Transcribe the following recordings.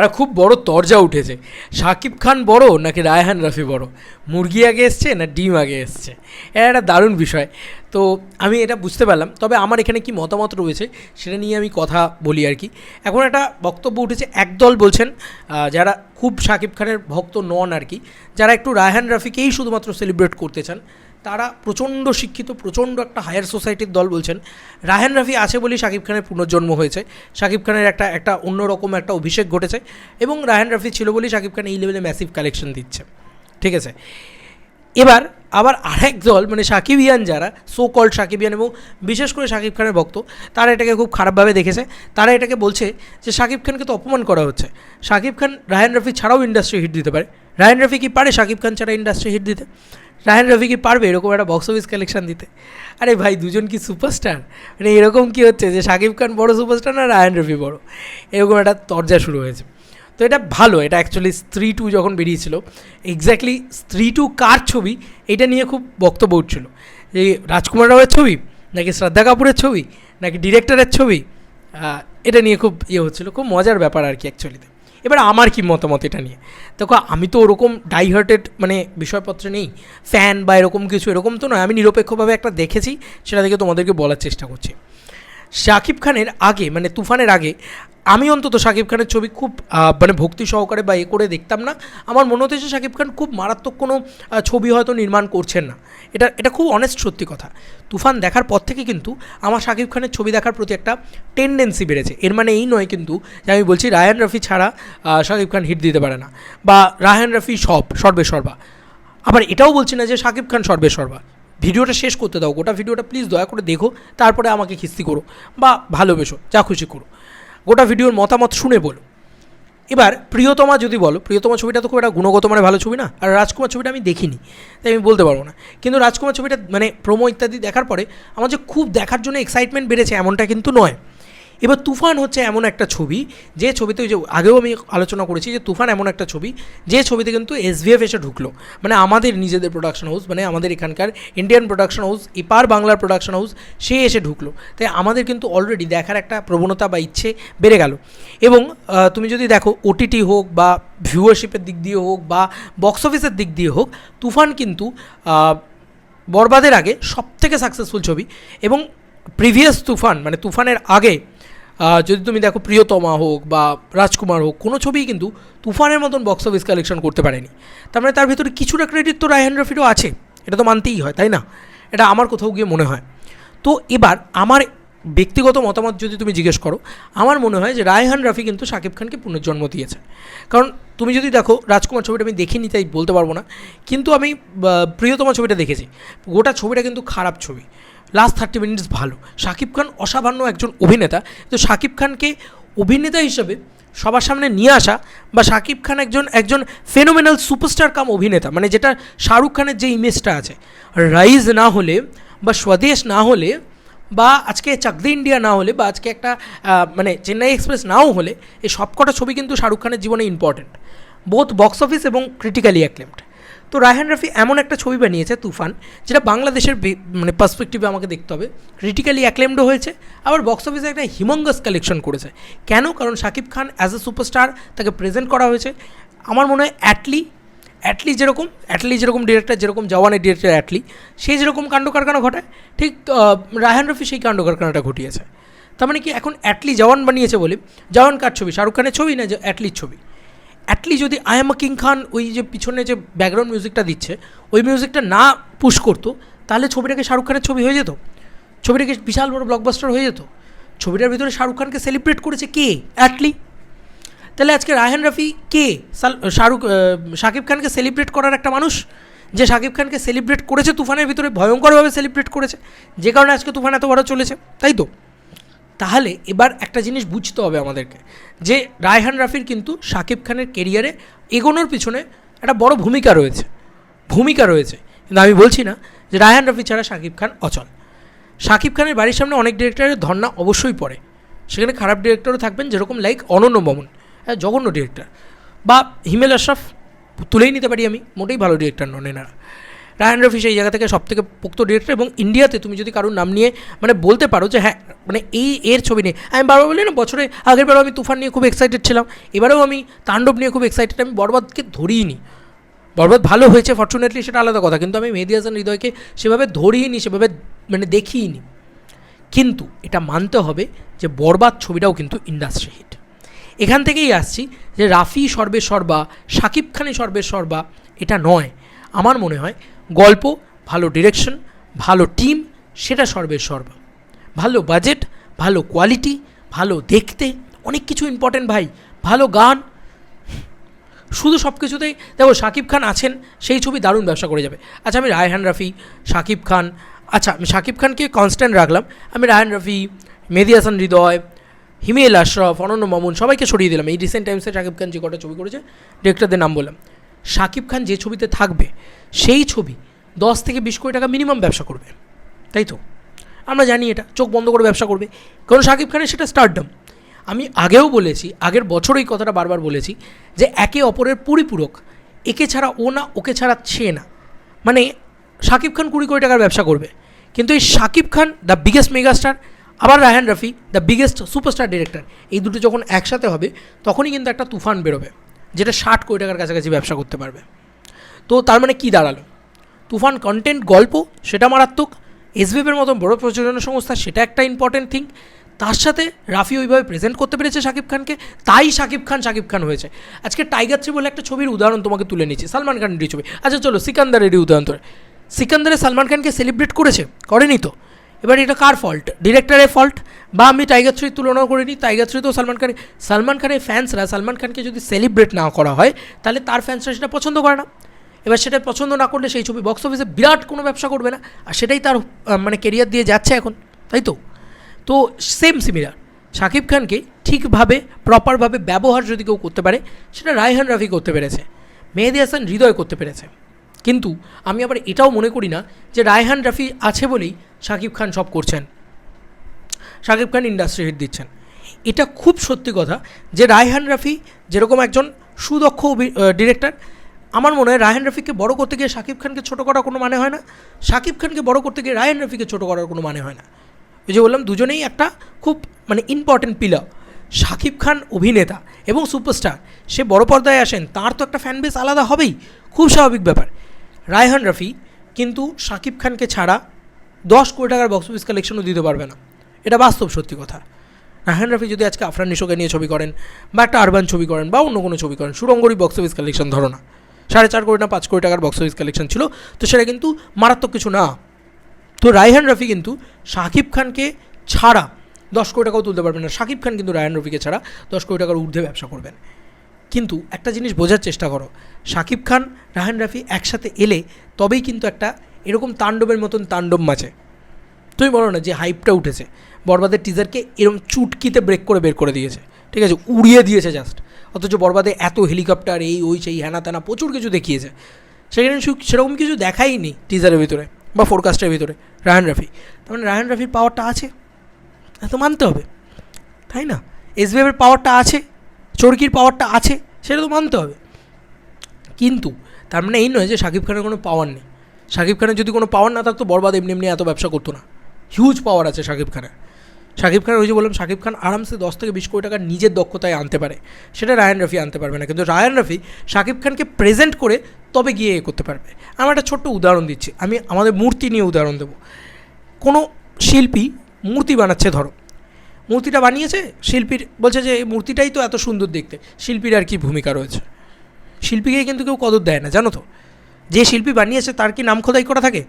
একটা খুব বড় তরজা উঠেছে। শাকিব খান বড় নাকি রায়হান রাফি বড়? মুরগি আগে এসছে না ডিম আগে এসছে? এটা একটা দারুণ বিষয়। তো আমি এটা বুঝতে পারলাম। তবে আমার এখানে কি মতামত রয়েছে সেটা নিয়ে আমি কথা বলি আর কি। এখন একটা বক্তব্য উঠেছে, একদল বলছেন যারা খুব শাকিব খানের ভক্ত নন আর কি, যারা একটু রায়হান রাফিকেই শুধুমাত্র সেলিব্রেট করতে চান তারা প্রচণ্ড শিক্ষিত, প্রচণ্ড একটা হায়ার সোসাইটির দল বলছেন। রাহেন রাফি আছে বলেই শাকিব খানের পুনর্জন্ম হয়েছে। শাকিব খানের একটা একটা অন্যরকম একটা অভিষেক ঘটেছে এবং রায়হান রাফি ছিল বলেই শাকিব খান এই লেভেলে ম্যাসিভ কালেকশন দিচ্ছে। ঠিক আছে? এবার আবার আরেক দল মানে সাকিবিয়ান যারা সো কল্ড সাকিবিয়ান এবং বিশেষ করে শাকিব খানের ভক্ত, তারা এটাকে খুব খারাপভাবে দেখেছে। তারা এটাকে বলছে যে শাকিব খানকে তো অপমান করা হচ্ছে। শাকিব খান রায়হান রফি ছাড়াও ইন্ডাস্ট্রি হিট দিতে পারে। রায়হান রফি কি পারে শাকিব খান ছাড়া ইন্ডাস্ট্রি হিট দিতে? রায়হান রফি কি পারবে এরকম একটা বক্স অফিস কালেকশন দিতে? আরে ভাই, দুজন কি সুপারস্টার মানে এরকম কি হচ্ছে যে শাকিব খান বড় সুপারস্টার না রায়হান রফি বড়? এরকম একটা তরজা শুরু হয়েছে। তো এটা ভালো, এটা অ্যাকচুয়ালি স্ত্রী টু যখন বেরিয়েছিল এক্স্যাক্টলি স্ত্রী টু কার ছবি, এটা নিয়ে খুব বক্তব্য উঠছিল। যে রাজকুমার রাওয়ের ছবি, নাকি শ্রদ্ধা কাপুরের ছবি, নাকি ডিরেক্টরের ছবি এটা নিয়ে খুব ইয়ে হচ্ছিল, খুব মজার ব্যাপার আর কি অ্যাকচুয়ালিতে এবার আমার কি মতামত এটা নিয়ে? দেখো, আমি তো ওরকম ডাইহার্টেড মানে বিষয়পত্র নেই ফ্যান বা এরকম কিছু, এরকম তো নয়, আমি নিরপেক্ষভাবে একটা দেখেছি, সেটা দেখে তোমাদেরকে বলার চেষ্টা করছি। শাকিব খানের আগে মানে তুফানের আগে আমি অন্তত শাকিব খানের ছবি খুব মানে ভক্তি সহকারে বা এ করে দেখতাম না। আমার মনে হতো যে শাকিব খান খুব মারাত্মক কোনো ছবি হয়তো নির্মাণ করছেন না। এটা এটা খুব অনেস্ট সত্যি কথা। তুফান দেখার পর থেকে কিন্তু আমার শাকিব খানের ছবি দেখার প্রতি একটা টেন্ডেন্সি বেড়েছে। এর মানে এই নয় কিন্তু যে আমি বলছি রায়ান রফি ছাড়া শাকিব খান হিট দিতে পারে না। বা রায়ান রফি সব, সর্বে সর্বা। আবার এটাও বলছি না যে শাকিব খান সর্বে সর্বা। ভিডিওটা শেষ করতে দাও। গোটা ভিডিওটা প্লিজ দয়া করে দেখো, তারপরে আমাকে খিস্তি করো বা ভালোবেসো, যা খুশি করো। গোটা ভিডিওর মতামত শুনে বলো। এবার প্রিয়তমা যদি বলো প্রিয়তমা ছবিটা তো খুব একটা গুণগত মানে ভালো ছবি না, আর রাজকুমার ছবিটা আমি দেখিনি, তাই আমি বলতে পারব না। কিন্তু রাজকুমার ছবিটা মানে প্রোমো ইত্যাদি দেখার পরে, আমার যে খুব দেখার জন্য এক্সাইটমেন্ট বেড়েছে এমনটা কিন্তু নয়। এবার তুফান হচ্ছে এমন একটা ছবি, যে ছবিতে ওই যে আগেও আমি আলোচনা করেছি যে তুফান এমন একটা ছবি, যে ছবিতে কিন্তু এসভিএফ এসে ঢুকলো। মানে আমাদের নিজেদের প্রোডাকশন হাউস মানে আমাদের এখানকার ইন্ডিয়ান প্রোডাকশন হাউস এপার বাংলার প্রোডাকশন হাউস সে এসে ঢুকলো। তাই আমাদের কিন্তু অলরেডি দেখার একটা প্রবণতা বা ইচ্ছে বেড়ে গেল। এবং তুমি যদি দেখো ওটিটি হোক বা ভিউয়ারশিপের দিক দিয়ে হোক বা বক্স অফিসের দিক দিয়ে হোক, তুফান কিন্তু বরবাদের আগে সব থেকে সাকসেসফুল ছবি। এবং প্রিভিয়াস তুফান মানে তুফানের আগে যদি তুমি দেখো প্রিয়তমা হোক বা রাজকুমার হোক, কোনো ছবিই কিন্তু তুফানের মতন বক্স অফিস কালেকশন করতে পারেনি। তার মানে তার ভিতরে কিছুটা ক্রেডিট তো রায়হান রফিরও আছে। এটা তো মানতেই হয়, তাই না? এটা আমার কোথাও গিয়ে মনে হয়। তো এবার আমার ব্যক্তিগত মতামত যদি তুমি জিজ্ঞেস করো, আমার মনে হয় যে রায়হান রাফি কিন্তু শাকিব খানকে পুনর্জন্ম দিয়েছে। কারণ তুমি যদি দেখো রাজকুমার ছবিটা আমি দেখিনি, তাই বলতে পারব না। কিন্তু আমি প্রিয়তমা ছবিটা দেখেছি। গোটা ছবিটা কিন্তু খারাপ ছবি। লাস্ট থার্টি মিনিটস ভালো। শাকিব খান অসামান্য একজন অভিনেতা। তো শাকিব খানকে অভিনেতা হিসেবে সবার সামনে নিয়ে আসা বা শাকিব খান একজন একজন ফেনোমেনাল সুপারস্টার কাম অভিনেতা মানে যেটা শাহরুখ খানের যে ইমেজটা আছে। রাইজ না হলে বা স্বদেশ না হলে বা আজকে চাকদি ইন্ডিয়া না হলে বা আজকে একটা মানে চেন্নাই এক্সপ্রেস নাও হলে, এই সবকটা ছবি কিন্তু শাহরুখ খানের জীবনে ইম্পর্ট্যান্ট বোথ বক্স অফিস এবং ক্রিটিক্যালি অ্যাক্লেমড তো রায়হান রাফি এমন একটা ছবি বানিয়েছে, তুফান, যেটা বাংলাদেশের মানে পার্সপেক্টিভে আমাকে দেখতে হবে। ক্রিটিক্যালি অ্যাক্লেমডও হয়েছে, আবার বক্স অফিসে একটা হিমঙ্গাস কালেকশন করেছে। কেন? কারণ Shakib Khan as a superstar তাকে প্রেজেন্ট করা হয়েছে। আমার মনে হয় অ্যাটলি অ্যাটলি যেরকম অ্যাটলি যেরকম ডিরেক্টর যেরকম জওয়ানের ডিরেক্টর অ্যাটলি সে যেরকম কাণ্ড কারখানা ঘটায়, ঠিক রায়হান রফি সেই কাণ্ড কারখানাটা ঘটিয়েছে। তার মানে কি এখন অ্যাটলি জওয়ান বানিয়েছে বলে, জওয়ান কার ছবি? শাহরুখ খানের ছবি না অ্যাটলির ছবি? অ্যাটলি যদি আই এম কিং খান ওই যে পিছনে যে ব্যাকগ্রাউন্ড মিউজিকটা দিচ্ছে, ওই মিউজিকটা না পুশ করতো, তাহলে ছবিটাকে শাহরুখ খানের ছবি হয়ে যেত। ছবিটাকে বিশাল বড় ব্লকবাস্টার হয়ে যেত। ছবিটার ভিতরে শাহরুখ খানকে সেলিব্রেট করেছে কে? অ্যাটলি তাহলে আজকে রায়হান রফি কে? শাহরুখ শাকিব খানকে সেলিব্রেট করার একটা মানুষ, যে শাকিব খানকে সেলিব্রেট করেছে, তুফানের ভিতরে ভয়ঙ্করভাবে সেলিব্রেট করেছে, যে কারণে আজকে তুফান এত বড় চলেছে, তাই তো? তাহলে এবার একটা জিনিস বুঝতে হবে আমাদেরকে, যে রায়হান রাফির কিন্তু শাকিব খানের কেরিয়ারে এগোনোর পিছনে একটা বড় ভূমিকা রয়েছে ভূমিকা রয়েছে। কিন্তু আমি বলছি না যে রায়হান রাফি ছাড়া শাকিব খান অচল। শাকিব খানের বাড়ির সামনে অনেক ডিরেক্টরের ধর্না অবশ্যই পড়ে। সেখানে খারাপ ডিরেক্টরও থাকবেন যেরকম লাইক অনন্য বমন হ্যাঁ জঘন্য ডিরেক্টর বা হিমেল আশরাফ তুলেই নিতে পারি আমি, মোটেই ভালো ডিরেক্টর নন এনারা। রায়ান রফি সেই জায়গা থেকে সব থেকে পোক্ত ডিরেক্টর এবং ইন্ডিয়াতে তুমি যদি কারোর নাম নিয়ে মানে বলতে পারো যে হ্যাঁ মানে এই এর ছবি নিয়ে। আমি বারবার বলি না, বছরে আগের বারও আমি তুফান নিয়ে খুব এক্সাইটেড ছিলাম, এবারেও আমি তাণ্ডব নিয়ে খুব এক্সাইটেড আমি বরবাদকে ধরিই নি বরবাদ ভালো হয়েছে ফর্চুনেটলি সেটা আলাদা কথা, কিন্তু আমি মেহেদি হাসান হৃদয়কে সেভাবে ধরিই নি সেভাবে মানে দেখিই নি কিন্তু এটা মানতে হবে যে বরবাদ ছবিটাও কিন্তু ইন্ডাস্ট্রি হিট এখান থেকেই আসছি যে রাফি সর্বে সর্বা শাকিব খানের সর্বে সর্বা এটা নয়। আমার মনে হয় গল্প, ভালো ডিরেকশন ভালো টিম সেটা সর্বে সর্বা। ভালো বাজেট ভালো কোয়ালিটি ভালো দেখতে, অনেক কিছু ইম্পর্টেন্ট ভাই। ভালো গান, শুধু সব কিছুতেই। দেখো শাকিব খান আছেন, সেই ছবি দারুণ ব্যবসা করে যাবে। আচ্ছা আমি রায়হান রাফি শাকিব খান আচ্ছা আমি শাকিব খানকে কনস্ট্যান্ট রাখলাম। আমি রায়হান রাফি, মেহেদি হাসান হৃদয়, হিমেল আশরফ, অনন্য মামুন, সবাইকে সরিয়ে দিলাম। এই রিসেন্ট টাইমসে শাকিব খান যে কটা ছবি করেছে ডিরেক্টরদের নাম বললাম। শাকিব খান যে ছবিতে থাকবে, সেই ছবি দশ থেকে বিশ কোটি টাকা মিনিমাম ব্যবসা করবে। তাই তো? আমরা জানি এটা, চোখ বন্ধ করে ব্যবসা করবে। কারণ শাকিব খানের সেটা স্টারডম আমি আগেও বলেছি, আগের বছর এই কথাটা বারবার বলেছি যে একে অপরের পরিপূরক, একে ছাড়া ও না, ওকে ছাড়া সে না। মানে শাকিব খান কুড়ি কোটি টাকার ব্যবসা করবে। কিন্তু এই Shakib Khan the biggest megastar আবার Raihan Rafi the biggest superstar director এই দুটো যখন একসাথে হবে, তখনই কিন্তু একটা তুফান বেরোবে। যেটা ষাট কোটি টাকার কাছাকাছি ব্যবসা করতে পারবে। তো তার মানে কী দাঁড়াল? তুফান কন্টেন্ট গল্প, সেটা মারাত্মক। এসবিএফের মতন বড় প্রযোজনা সংস্থা, সেটা একটা ইম্পর্টেন্ট থিং তার সাথে রাফি ওইভাবে প্রেজেন্ট করতে পেরেছে শাকিব খানকে। তাই শাকিব খান শাকিব খান হয়েছে। আজকে টাইগার থ্রি বলে একটা ছবির উদাহরণ তোমাকে তুলে নিচ্ছি, সালমান খানেরই ছবি। আচ্ছা চলো, সিকান্দারেরই উদাহরণ ধরে। সিকান্দারে সালমান খানকে সেলিব্রেট করেছে? করেনি তো। এবার এটা কার ফল্ট ডিরেক্টরের ফল্ট বা আমি টাইগার থ্রির তুলনাও করে নিই টাইগার থ্রি তো সালমান খানের সালমান খানের ফ্যান্সরা সালমান খানকে যদি সেলিব্রেট না করা হয়, তাহলে তার ফ্যান্সরা সেটা পছন্দ করে না। এবার সেটা পছন্দ না করলে সেই ছবি বক্স অফিসে বিরাট কোনো ব্যবসা করবে না, আর সেটাই তার মানে কেরিয়ার দিয়ে যাচ্ছে এখন, তাই তো? তো সেম সিমিলার শাকিব খানকে ঠিকভাবে প্রপারভাবে ব্যবহার যদি কেউ করতে পারে, সেটা রায়হান রাফি করতে পেরেছে, মেহেদি হাসান হৃদয় করতে পেরেছে। কিন্তু আমি আবার এটাও মনে করি না যে রায়হান রাফি আছে বলেই শাকিব খান সব করছেন। শাকিব খান ইন্ডাস্ট্রি হিট দিচ্ছেন। এটা খুব সত্যি কথা যে রায়হান রাফি যেরকম একজন সুদক্ষ ডিরেক্টর আমার মনে হয় রায়হান রাফিকে বড় করতে গিয়ে শাকিব খানকে ছোটো করার কোনো মানে হয় না। শাকিব খানকে বড় করতে গিয়ে রায়হান রাফিকে ছোটো করার কোনো মানে হয় না। ওই যে বললাম, দুজনেই একটা খুব মানে ইম্পর্টেন্ট পিলার শাকিব খান অভিনেতা এবং সুপারস্টার সে বড় পর্দায় আসেন, তার তো একটা ফ্যান বেস আলাদা হবেই, খুব স্বাভাবিক ব্যাপার। রায়হান রাফি কিন্তু শাকিব খানকে ছাড়া দশ কোটি টাকার বক্স অফিস কালেকশনও দিতে পারবে না। এটা বাস্তব সত্যি কথা। রায়হান রাফি যদি আজকে আফরান নিশোকে নিয়ে ছবি করেন, বা একটা আরবান ছবি করেন, বা অন্য কোনো ছবি করেন সুরঙ্গরই বক্স অফিস কালেকশন ধরো না। সাড়ে চার কোটি না পাঁচ কোটি টাকার বক্স অফিস কালেকশন ছিল, তো সেটা কিন্তু মারাত্মক কিছু না। তো রায়হান রফি কিন্তু শাকিব খানকে ছাড়া দশ কোটি টাকাও তুলতে পারবেন না। শাকিব খান কিন্তু রায়হান রফিকে ছাড়া দশ কোটি টাকার ঊর্ধ্বে ব্যবসা করবেন। কিন্তু একটা জিনিস বোঝার চেষ্টা করো, শাকিব খান, রায়হান রাফি একসাথে এলে তবেই কিন্তু একটা এরকম তাণ্ডবের মতন তাণ্ডব মাছে তুমি বলো না যে হাইপটা উঠেছে। বরবাদের টিজারকে এরকম চুটকিতে ব্রেক করে বের করে দিয়েছে। ঠিক আছে? উড়িয়ে দিয়েছে জাস্ট অথচ বরবাদে এত হেলিকপ্টার এই, ওই, সেই হ্যানা ত্যানা প্রচুর কিছু দেখিয়েছে। সেখানে সেরকম কিছু দেখাইনি টিজারের ভিতরে বা ফোরকাস্টের ভিতরে রায়হান রাফি। তার মানে রায়হান রাফির পাওয়ারটা আছে। এত মানতে হবে। তাই না? এসবিএফের পাওয়ারটা আছে, চরকির পাওয়ারটা আছে, সেটা তো মানতে হবে। কিন্তু তার মানে এই নয় যে শাকিব খানের কোনো পাওয়ার নেই। শাকিব খানের যদি কোনো পাওয়ার না থাকতো, বরবাদ এমনি এমনি এত ব্যবসা করতো না। হিউজ পাওয়ার আছে শাকিব খানের শাকিব খানের ওই যে বললাম শাকিব খান আরামসে দশ থেকে বিশ কোটি টাকা নিজের দক্ষতায় আনতে পারে। সেটা রায়ান রফি আনতে পারবে না। কিন্তু রায়ান রফি শাকিব খানকে প্রেজেন্ট করে তবে গিয়ে এ করতে পারবে। আমার একটা ছোট্ট উদাহরণ দিচ্ছি। আমি আমাদের মূর্তি নিয়ে উদাহরণ দেবো। কোনো শিল্পী মূর্তি বানাচ্ছে, ধরো। মূর্তিটা বানিয়েছে, শিল্পীর বলছে যে, এই মূর্তিটাই তো এত সুন্দর দেখতে। শিল্পীর আর কি ভূমিকা রয়েছে? শিল্পীকে কিন্তু কেউ কদর দেয় না, জানো তো? যে শিল্পী বানিয়েছে, তার কি নাম খোদাই করা থাকে?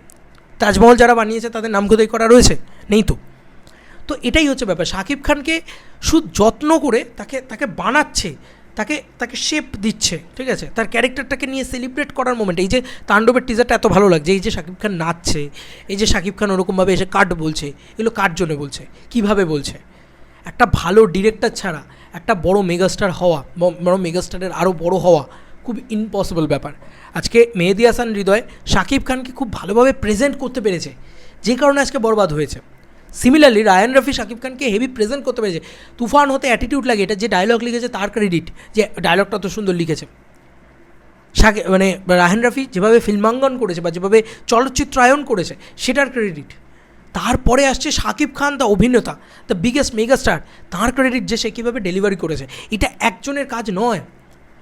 তাজমহল যারা বানিয়েছে তাদের নাম খোদাই করা রয়েছে? নেই তো। তো এটাই হচ্ছে ব্যাপার। শাকিব খানকে শুধু যত্ন করে তাকে তাকে বানাচ্ছে, তাকে তাকে শেপ দিচ্ছে, ঠিক আছে? তার ক্যারেক্টারটাকে নিয়ে সেলিব্রেট করার মোমেন্ট এই যে তাণ্ডবের টিজারটা এত ভালো লাগছে। এই যে শাকিব খান নাচছে, এই যে শাকিব খান ওরকমভাবে এসে কাট বলছে, এগুলো কার জন্য বলছে? কীভাবে বলছে? একটা ভালো ডিরেক্টর ছাড়া, একটা বড় মেগাস্টার হওয়া বড় মেগাস্টারের আরও বড় হওয়া খুব ইম্পসিবল ব্যাপার। আজকে মেহেদি হাসান হৃদয় শাকিব খানকে খুব ভালোভাবে প্রেজেন্ট করতে পেরেছে, যে কারণে আজকে বরবাদ হয়েছে। সিমিলারলি রায়ান রফি শাকিব খানকে হেভি প্রেজেন্ট করতে পেরেছে। তুফান হতে অ্যাটিটিউড লাগে, এটা যে ডায়লগ লিখেছে তার ক্রেডিট যে ডায়লগটা তো সুন্দর লিখেছে। শাকিব মানে রাহেন রফি যেভাবে ফিল্মাঙ্গন করেছে বা যেভাবে চলচ্চিত্রায়ন করেছে, সেটার ক্রেডিট তারপরে আসছে শাকিব খান দ্য অভিনেতা দ্য বিগেস্ট মেগাস্টার তার ক্রেডিট যে সে কীভাবে ডেলিভারি করেছে। এটা একজনের কাজ নয়।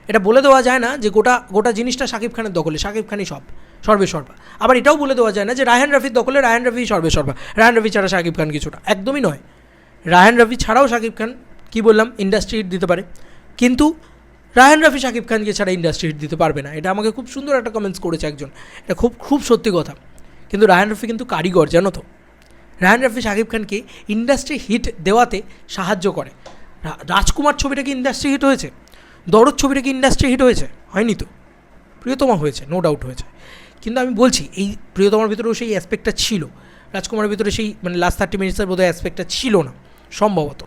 এটা বলে দেওয়া যায় না যে গোটা গোটা জিনিসটা শাকিব খানের দখলে শাকিব খানই সব, সর্বে সর্বা। আবার এটাও বলে দেওয়া যায় না যে রায়হান রাফির দখলে রায়হান রাফি সর্বে সর্বা। রায়হান রাফি ছাড়া শাকিব খান কিছুটা, একদমই নয়। রায়হান রাফি ছাড়াও শাকিব খান, কী বললাম ইন্ডাস্ট্রি হিট দিতে পারে। কিন্তু রায়হান রাফি শাকিব খানকে ছাড়া ইন্ডাস্ট্রি হিট দিতে পারবে না। এটা আমাকে খুব সুন্দর একটা কমেন্টস করেছে একজন। এটা খুব খুব সত্যি কথা। কিন্তু রায়হান রাফি কিন্তু কারিগর, জানো তো। রায়হান রাফি শাকিব খানকে ইন্ডাস্ট্রি হিট দেওয়াতে সাহায্য করে। রাজকুমার ছবিটা কি ইন্ডাস্ট্রি হিট হয়েছে? দরদ ছবিটা কি ইন্ডাস্ট্রি হিট হয়েছে? হয়নি তো। প্রিয়তমা হয়েছে নো ডাউট হয়েছে। কিন্তু আমি বলছি, এই প্রিয়তমার ভিতরেও সেই অ্যাসপেক্টটা ছিল। রাজকুমারের ভিতরে সেই মানে লাস্ট থার্টি মিনিটসের বোধহয় অ্যাসপেক্টটা ছিল না, সম্ভবত।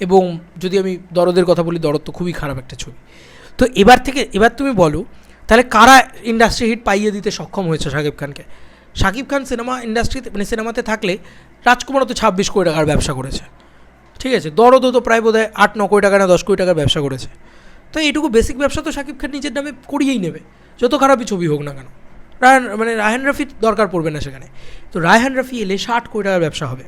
এবং যদি আমি দরদের কথা বলি, দরদ তো খুবই খারাপ একটা ছবি। তো এবার থেকে, এবার তুমি বলো, তাহলে কারা ইন্ডাস্ট্রি হিট পাইয়ে দিতে সক্ষম হয়েছে শাকিব খানকে? শাকিব খান সিনেমা ইন্ডাস্ট্রিতে মানে সিনেমাতে থাকলে রাজকুমারও তো ছাব্বিশ কোটি টাকার ব্যবসা করেছে। ঠিক আছে, দরদও তো প্রায় বোধহয় আট, ন কোটি টাকা না দশ কোটি টাকার ব্যবসা করেছে। তো এইটুকু বেসিক ব্যবসা তো শাকিব খান নিজের নামে করিয়েই নেবে। যত খারাপই ছবি হোক না কেন। রায়হান মানে রায়হান রাফির দরকার পড়বে না সেখানে। তো রায়হান রাফি এলে ষাট কোটি টাকার ব্যবসা হবে।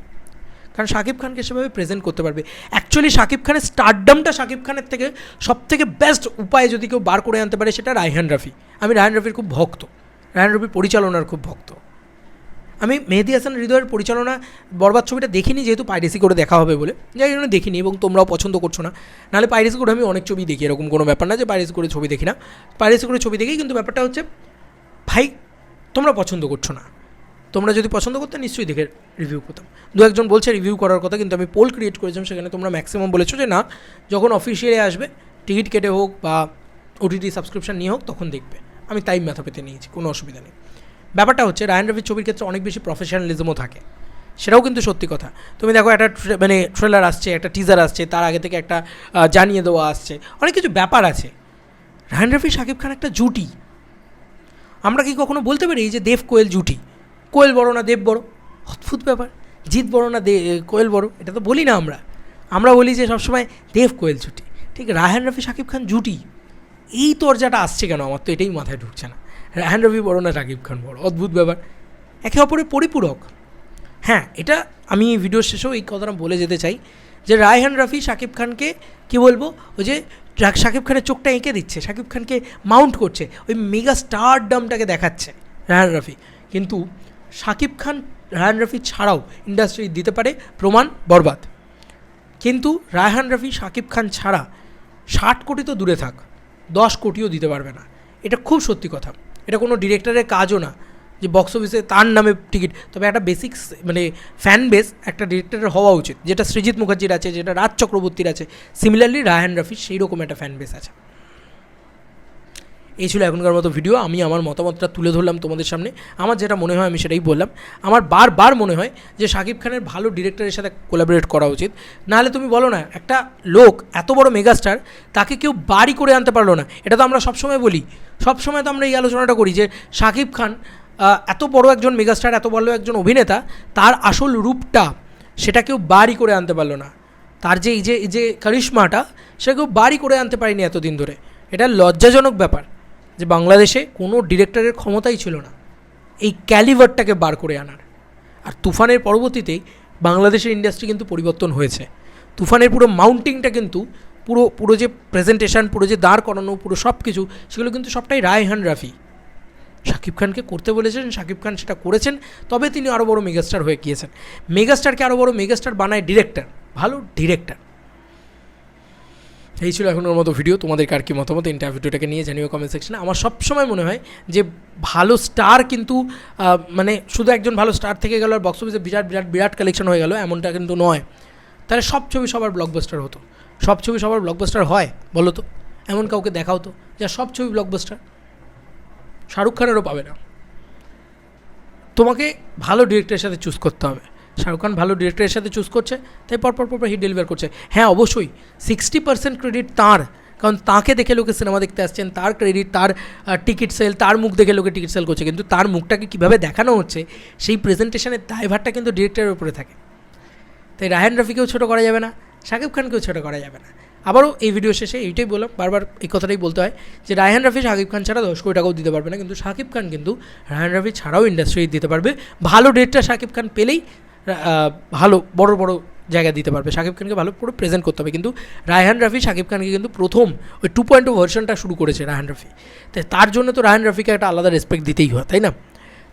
কারণ শাকিব খানকে সেভাবে প্রেজেন্ট করতে পারবে। অ্যাকচুয়ালি শাকিব খানের স্টারডামটা শাকিব খানের থেকে সব থেকে বেস্ট উপায় যদি কেউ বার করে আনতে পারে, সেটা রায়হান রাফি। আমি রায়হান রাফির খুব ভক্ত। রায়হান রাফির পরিচালনার খুব ভক্ত। আমি মেহেদি হাসান হৃদয়ের পরিচালনা বরবাদ ছবিটা দেখিনি, যেহেতু পাইরেসি করে দেখা হবে বলে। যাই জন্য দেখিনি এবং তোমরাও পছন্দ করছ না। নাহলে পাইরেসি করে আমি অনেক ছবি দেখি, এরকম কোনো ব্যাপার না যে পাইরেসি করে ছবি দেখি না। পাইরেসি করে ছবি দেখি, কিন্তু ব্যাপারটা হচ্ছে, ভাই, তোমরা পছন্দ করছ না। তোমরা যদি পছন্দ করতে, নিশ্চয়ই দেখে রিভিউ করতাম। দু একজন বলছে রিভিউ করার কথা, কিন্তু আমি পোল ক্রিয়েট করেছিলাম, সেখানে তোমরা ম্যাক্সিমাম বলেছ যে না, যখন অফিসিয়ালি আসবে টিকিট কেটে হোক বা ওটিটি সাবস্ক্রিপশন নিয়ে হোক, তখন দেখবে। আমি তাই মাথা পেতে নিয়েছি, কোনো অসুবিধা নেই। ব্যাপারটা হচ্ছে রায়ন রফির ছবির ক্ষেত্রে অনেক বেশি প্রফেশনালিজমও থাকে। সেটাও কিন্তু সত্যি কথা। তুমি দেখো একটা মানে ট্রেলার আসছে, একটা টিজার আসছে, তার আগে থেকে একটা জানিয়ে দেওয়া আসছে। অনেক কিছু ব্যাপার আছে। রায়ন রফি, শাকিব খান একটা জুটি। আমরা কি কখনো বলতে পারি যে দেব কোয়েল জুটি? কোয়েল বড় না দেব বড়? অদ্ভুত ব্যাপার। জিৎ বড় না দে কোয়েল বড়? এটা তো বলি না আমরা। আমরা বলি যে সবসময় দেব কোয়েল জুটি। ঠিক রায়হান রফি, শাকিব খান জুটি। এই তরজাটা আসছে কেন আমার তো এটাই মাথায় ঢুকছে না। রায়হান রফি বড় না শাকিব খান বড়, অদ্ভুত ব্যাপার। একে অপরের পরিপূরক। হ্যাঁ এটা আমি এই ভিডিওর শেষেও এই কথাটা বলে যেতে চাই যে রায়হান রফি শাকিব খানকে কি বলব? ওই যে শাকিব খানের চোখটা এঁকে দিচ্ছে শাকিব খানকে মাউন্ট করছে, ওই মেগা স্টার ডামটাকে দেখাচ্ছে রায়হান রফি। কিন্তু শাকিব খান রায়হান রফি ছাড়াও ইন্ডাস্ট্রি দিতে পারে প্রমাণ বরবাদ। কিন্তু রায়হান রফি শাকিব খান ছাড়া ষাট কোটি তো দূরে থাক, দশ কোটিও দিতে পারবে না। এটা খুব সত্যি কথা। এটা কোনো ডিরেক্টরের কাজও না। যে বক্স অফিসে তার নামে টিকিট তবে একটা বেসিক মানে ফ্যান বেস একটা ডিরেক্টরের হওয়া উচিত। যেটা সৃজিৎ মুখার্জির আছে, যেটা রাজ চক্রবর্তীর আছে। সিমিলারলি রায়হান রফির সেই রকম একটা ফ্যান বেস আছে। এই ছিল এখনকার মতো ভিডিও আমি আমার মতামতটা তুলে ধরলাম তোমাদের সামনে। আমার যেটা মনে হয়, আমি সেটাই বললাম। আমার বারবার মনে হয় যে শাকিব খানের ভালো ডিরেক্টরের সাথে কোলাবরেট করা উচিত। নাহলে তুমি বলো না, একটা লোক, এত বড় মেগাস্টার তাকে কেউ বাড়ি করে আনতে পারল না। এটা তো আমরা সবসময় বলি। সবসময় তো আমরা এই আলোচনাটা করি যে শাকিব খান এত বড় একজন মেগাস্টার এত বড় একজন অভিনেতা, তার আসল রূপটা সেটা কেউ বাড়ি করে আনতে পারল না। তার যে, এই যে এই যে কারিশমাটা সেটা কেউ বাড়ি করে আনতে পারিনি এতদিন ধরে। এটা লজ্জাজনক ব্যাপার। যে বাংলাদেশে কোনো ডিরেক্টরের ক্ষমতাই ছিল না। এই ক্যালিভারটাকে বার করে আনার। আর তুফানের পরবর্তীতে বাংলাদেশের ইন্ডাস্ট্রি কিন্তু পরিবর্তন হয়েছে। তুফানের পুরো মাউন্টিংটা কিন্তু পুরো পুরো যে প্রেজেন্টেশন পুরো যে দাঁড় করানো, পুরো সব কিছু সেগুলো কিন্তু সবটাই রায়হান রাফি। শাকিব খানকে করতে বলেছেন, শাকিব খান সেটা করেছেন, তবে তিনি আরও বড় মেগাস্টার হয়ে গিয়েছেন। মেগাস্টারকে আরও বড় মেগাস্টার বানায় ডিরেক্টর ভালো ডিরেক্টর এই ছিল এখনের মতো ভিডিও তোমাদের কার কি মতামত? ইন্টার ভিডিওটাকে নিয়ে জানিও কমেন্ট সেকশনে আমার সবসময় মনে হয় যে ভালো স্টার কিন্তু মানে শুধু একজন ভালো স্টার থেকে গেল আর বক্স অফিসে বিরাট বিরাট বিরাট কালেকশন হয়ে গেল, এমনটা কিন্তু নয়। তাহলে সব ছবি সবার ব্লকবাস্টার হতো। সব ছবি সবার ব্লকবাস্টার হয়, বলো তো। এমন কাউকে দেখাও তো, যা সব ছবি ব্লকবাস্টার শাহরুখ খানেরও পাবে না। তোমাকে ভালো ডিরেক্টরের সাথে চুজ করতে হবে। শাহরুখ খান ভালো ডিরেক্টরের সাথে চুজ করছে, তাই পরপর পরপর হিট ডেলিভার করছে। হ্যাঁ অবশ্যই সিক্সটি পার্সেন্ট ক্রেডিট তাঁর, কারণ তাকে দেখে লোকে সিনেমা দেখতে আসছেন, তার ক্রেডিট তার টিকিট সেল তার মুখ দেখে লোকে টিকিট সেল করছে। কিন্তু তার মুখটাকে কীভাবে দেখানো হচ্ছে, সেই প্রেজেন্টেশনের দায়ভারটা কিন্তু ডিরেক্টরের উপরে থাকে। তাই রায়হান রফিকেও ছোটো করা যাবে না, শাকিব খানকেও ছোটো করা যাবে না। আবারও এই ভিডিও শেষে এইটাই বললাম, বারবার এই কথাটাই বলতে হয় যে রায়হান রাফি, শাকিব খান ছাড়া দশ কোটি টাকাও দিতে পারবে না। কিন্তু শাকিব খান কিন্তু রায়হান রাফি ছাড়াও ইন্ডাস্ট্রি দিতে পারবে। ভালো ডেটটা শাকিব খান পেলেই ভালো, বড় বড় জায়গা দিতে পারবে। শাকিব খানকে ভালো পুরো প্রেজেন্ট করতে হবে। কিন্তু রায়হান রাফি, শাকিব খানকে কিন্তু প্রথম ওই টু পয়েন্ট টু ভার্সনটা শুরু করেছে রায়হান রাফি। তাই তার জন্য তো রায়হান রাফিকে একটা আলাদা রেসপেক্ট দিতেই হয়, তাই না?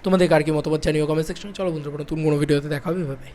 তোমাদের কার কি মতামত জানিও কমেন্ট সেকশনে চলো বন্ধুরা নতুন কোনো ভিডিওতে দেখা হবে ভাবে